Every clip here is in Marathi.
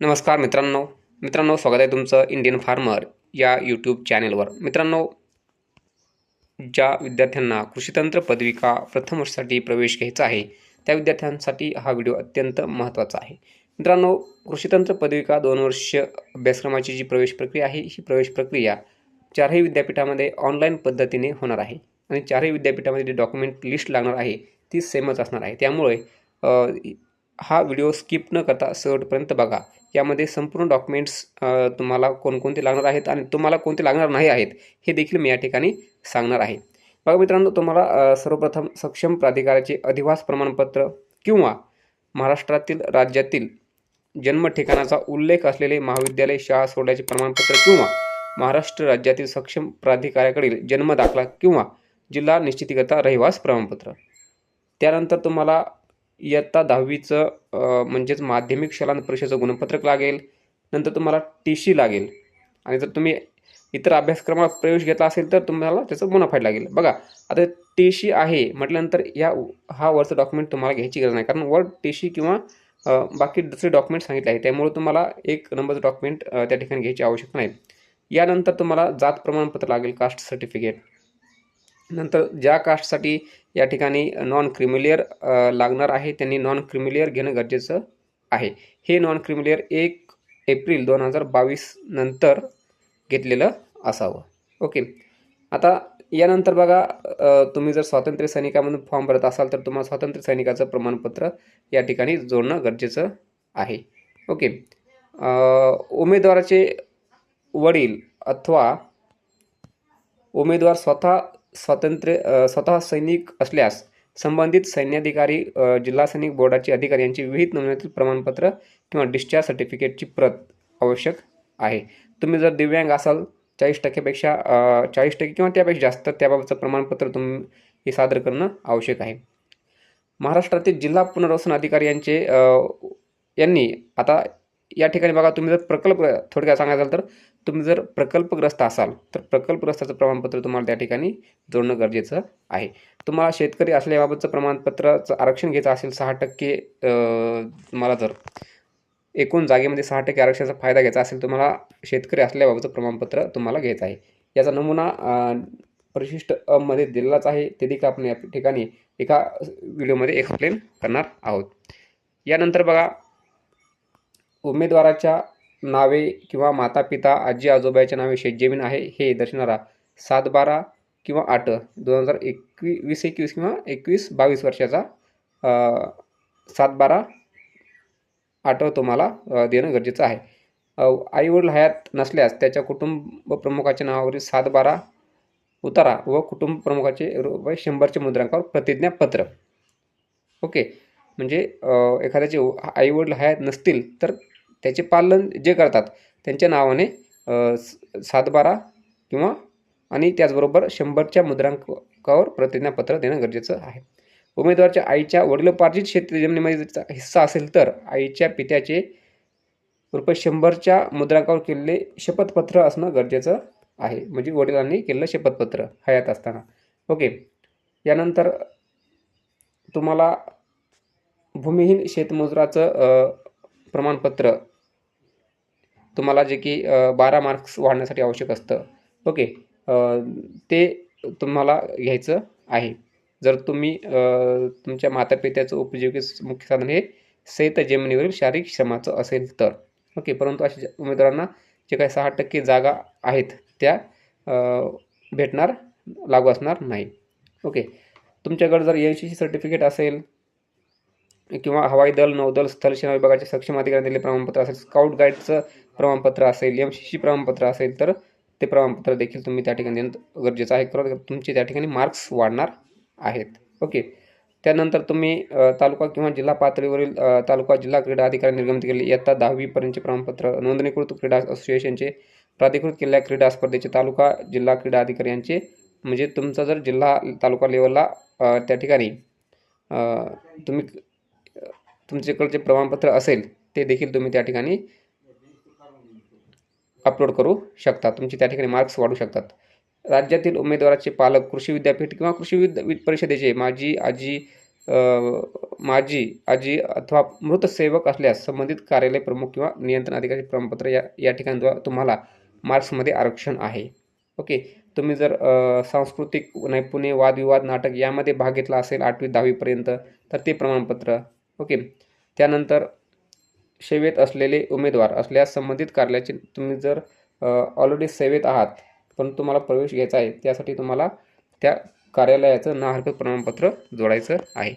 नमस्कार मित्रांनो. मित्रांनो स्वागत आहे तुमचं इंडियन फार्मर या यूट्यूब चॅनेलवर मित्रांनो ज्या विद्यार्थ्यांना कृषीतंत्र पदविका प्रथम वर्षासाठी प्रवेश घ्यायचा आहे त्या विद्यार्थ्यांसाठी हा व्हिडिओ अत्यंत महत्त्वाचा आहे. मित्रांनो कृषीतंत्र पदविका दोन वर्ष अभ्यासक्रमाची जी प्रवेश प्रक्रिया आहे ही प्रवेश प्रक्रिया चारही विद्यापीठामध्ये ऑनलाईन पद्धतीने होणार आहे. आणि चारही विद्यापीठामध्ये जी डॉक्युमेंट लिस्ट लागणार आहे ती सेमच असणार आहे. त्यामुळे हा व्हिडिओ स्किप न करता शेवटपर्यंत बघा. यामध्ये संपूर्ण डॉक्युमेंट्स तुम्हाला कोणकोणते लागणार आहेत आणि तुम्हाला कोणते लागणार नाही आहेत हे देखील मी या ठिकाणी सांगणार आहे. बघा मित्रांनो तुम्हाला सर्वप्रथम सक्षम प्राधिकाराचे अधिवास प्रमाणपत्र किंवा महाराष्ट्रातील राज्यातील जन्म ठिकाणाचा उल्लेख असलेले महाविद्यालय शाळा सोडल्याचे प्रमाणपत्र किंवा महाराष्ट्र राज्यातील सक्षम प्राधिकाऱ्याकडील जन्म दाखला किंवा जिल्हा निश्चितीकरता रहिवास प्रमाणपत्र. त्यानंतर तुम्हाला इयत्ता दहावीचं म्हणजेच माध्यमिक शालांत परीक्षेचं गुणपत्रक लागेल. नंतर तुम्हाला टी सी लागेल. आणि जर तुम्ही इतर अभ्यासक्रमात प्रवेश घेतला असेल तर तुम्हाला त्याचं बोनाफाईड लागेल. बघा आता टी सी आहे म्हटल्यानंतर या हा वरचं डॉक्युमेंट तुम्हाला घ्यायची गरज नाही. कारण वर टी सी किंवा बाकी दुसरे डॉक्युमेंट सांगितले आहे. त्यामुळे तुम्हाला एक नंबरचं डॉक्युमेंट त्या ठिकाणी घ्यायची आवश्यकता नाही. यानंतर तुम्हाला जात प्रमाणपत्र लागेल कास्ट सर्टिफिकेट नंतर ज्या कास्टसाठी या ठिकाणी नॉन क्रिमिलियर लागणार आहे त्यांनी नॉन क्रिमिलियर घेणं गरजेचं आहे. हे नॉन क्रिमिलियर एक एप्रिल दोन हजार बावीस नंतर घेतलेलं असावं. ओके. आता यानंतर बघा तुम्ही जर स्वातंत्र्य सैनिकामधून फॉर्म भरत असाल तर तुम्हाला स्वातंत्र्य सैनिकाचं प्रमाणपत्र या ठिकाणी जोडणं गरजेचं आहे. ओके. उमेदवाराचे वडील अथवा उमेदवार स्वतः स्वातंत्र्य स्वतः सैनिक असल्यास संबंधित सैन्याधिकारी जिल्हा सैनिक बोर्डाचे अधिकारी यांची विहित नमुन्यातील प्रमाणपत्र किंवा डिस्चार्ज सर्टिफिकेटची प्रत आवश्यक आहे. तुम्ही जर दिव्यांग असाल चाळीस टक्क्यापेक्षा चाळीस टक्के किंवा त्यापेक्षा जास्त त्याबाबतचं प्रमाणपत्र तुम्ही हे सादर करणं आवश्यक आहे. महाराष्ट्रातील जिल्हा पुनर्वसन अधिकारी यांचे यांनी आता या ठिकाणी बघा तुम्ही जर प्रकल्प थोडक्यात सांगायचं तर तुम्ही जर प्रकल्पग्रस्त असाल तर प्रकल्पग्रस्ताचं प्रमाणपत्र तुम्हाला त्या ठिकाणी जोडणं गरजेचं आहे. तुम्हाला शेतकरी असल्याबाबतचं प्रमाणपत्राचं आरक्षण घ्यायचं असेल सहा टक्के तुम्हाला जर एकूण जागेमध्ये सहा टक्के आरक्षणाचा फायदा घ्यायचा असेल तुम्हाला शेतकरी असल्याबाबतचं प्रमाणपत्र तुम्हाला घ्यायचं आहे. याचा नमुना परिशिष्ट अमध्ये मध्ये दिलेलाच आहे. ते देखील आपण या ठिकाणी एका व्हिडिओमध्ये एक्सप्लेन करणार आहोत. यानंतर बघा उमेदवाराच्या नावे किंवा माता पिता आजी आजोबाच्या नावे शेतजमीन आहे हे दर्शवणारा सात बारा किंवा आठ दोन हजार एकवी वीस एकवीस किंवा एकवीस बावीस वर्षाचा सात बारा आठ तुम्हाला देणं गरजेचं आहे. आईवडील हयात नसल्यास त्याच्या कुटुंब प्रमुखाच्या नावावरील सात बारा उतारा व कुटुंब प्रमुखाचे रुपये शंभरचे मुद्रांकावर प्रतिज्ञापत्र. ओके. म्हणजे एखाद्याचे आईवडील हयात नसतील तर त्याचे पालन जे करतात त्यांच्या नावाने सातबारा किंवा आणि त्याचबरोबर शंभरच्या मुद्रांकावर प्रतिज्ञापत्र देणं गरजेचं आहे. उमेदवारच्या आईच्या वडिलोपार्जित शेत जमिनीमध्ये हिस्सा असेल तर आईच्या पित्याचे रुपये शंभरच्या मुद्रांकावर केलेले शपथपत्र असणं गरजेचं आहे. म्हणजे वडिलांनी केलेलं शपथपत्र हयात असताना. ओके. यानंतर तुम्हाला भूमिहीन शेतमजुराचं प्रमाणपत्र तुम्हाला जे की बारा मार्क्स वाढण्यासाठी आवश्यक असतं. ओके ते तुम्हाला घ्यायचं आहे. जर तुम्ही तुमच्या मातापित्याचं उपजीविके मुख्य साधन हे शेत जमिनीवरील शारीरिक श्रमाचं असेल तर. ओके परंतु अशा उमेदवारांना जे काही सहा टक्के जागा आहेत त्या भेटणार लागू असणार नाही. ओके तुमच्याकडे जर एन सी सी सर्टिफिकेट असेल किंवा हवाई दल नौदल स्थलसेना विभागाचे सक्षम अधिकारी दिलेले प्रमाणपत्र असेल स्काउट गाईडचं प्रमाणपत्र असेल एम सी सी प्रमाणपत्र असेल तर ते प्रमाणपत्र देखील तुम्ही त्या ठिकाणी देणं गरजेचं आहे. कारण तुमचे त्या ठिकाणी मार्क्स वाढणार आहेत. ओके. त्यानंतर तुम्ही तालुका किंवा जिल्हा पातळीवरील तालुका जिल्हा क्रीडा अधिकारी निर्गमित केले इयत्ता दहावीपर्यंतचे प्रमाणपत्र नोंदणीकृत क्रीडा असोसिएशनचे प्राधिकृत केलेल्या क्रीडा स्पर्धेचे तालुका जिल्हा क्रीडा अधिकारी यांचे म्हणजे तुमचा जर जिल्हा तालुका लेवलला त्या ठिकाणी तुम्ही तुमच्याकडे जे प्रमाणपत्र असेल ते देखील तुम्ही त्या ठिकाणी अपलोड करू शकता. तुमचे त्या ठिकाणी मार्क्स वाढू शकतात. राज्यातील उमेदवाराचे पालक कृषी विद्यापीठ किंवा कृषी विद्या वि- परिषदेचे माजी आजी माजी आजी अथवा मृत सेवक असल्यास संबंधित कार्यालय प्रमुख किंवा नियंत्रण अधिकारी प्रमाणपत्र या या ठिकाणी तुम्हाला मार्क्समध्ये आरक्षण आहे. ओके. तुम्ही जर सांस्कृतिक नैपुण्य वादविवाद नाटक यामध्ये भाग घेतला असेल आठवी दहावीपर्यंत तर ते प्रमाणपत्र ओके. त्यानंतर सेवेत असलेले उमेदवार असल्यास संबंधित कार्यालयाचे तुम्ही जर ऑलरेडी सेवेत आहात पण तुम्हाला प्रवेश घ्यायचा आहे त्यासाठी तुम्हाला त्या कार्यालयाचं ना हरकत प्रमाणपत्र जोडायचं आहे.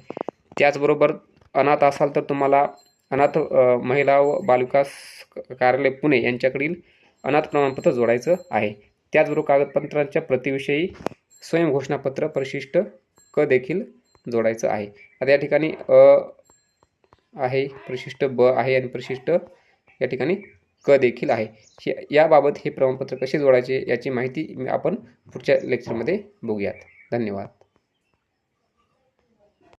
त्याचबरोबर अनाथ असाल तर तुम्हाला अनाथ महिला व बालविकास कार्यालय पुणे यांच्याकडील अनाथ प्रमाणपत्र जोडायचं आहे. त्याचबरोबर कागदपत्रांच्या प्रतिविषयी स्वयंघोषणापत्र परिशिष्ट क देखील जोडायचं आहे. आता या ठिकाणी आहे प्रशिष्ट ब आहे आणि प्रशिष्ट या ठिकाणी क देखील आहे. हे याबाबत हे प्रमाणपत्र कसे जोडायचे याची माहिती आपण पुढच्या लेक्चरमध्ये बघूयात. धन्यवाद.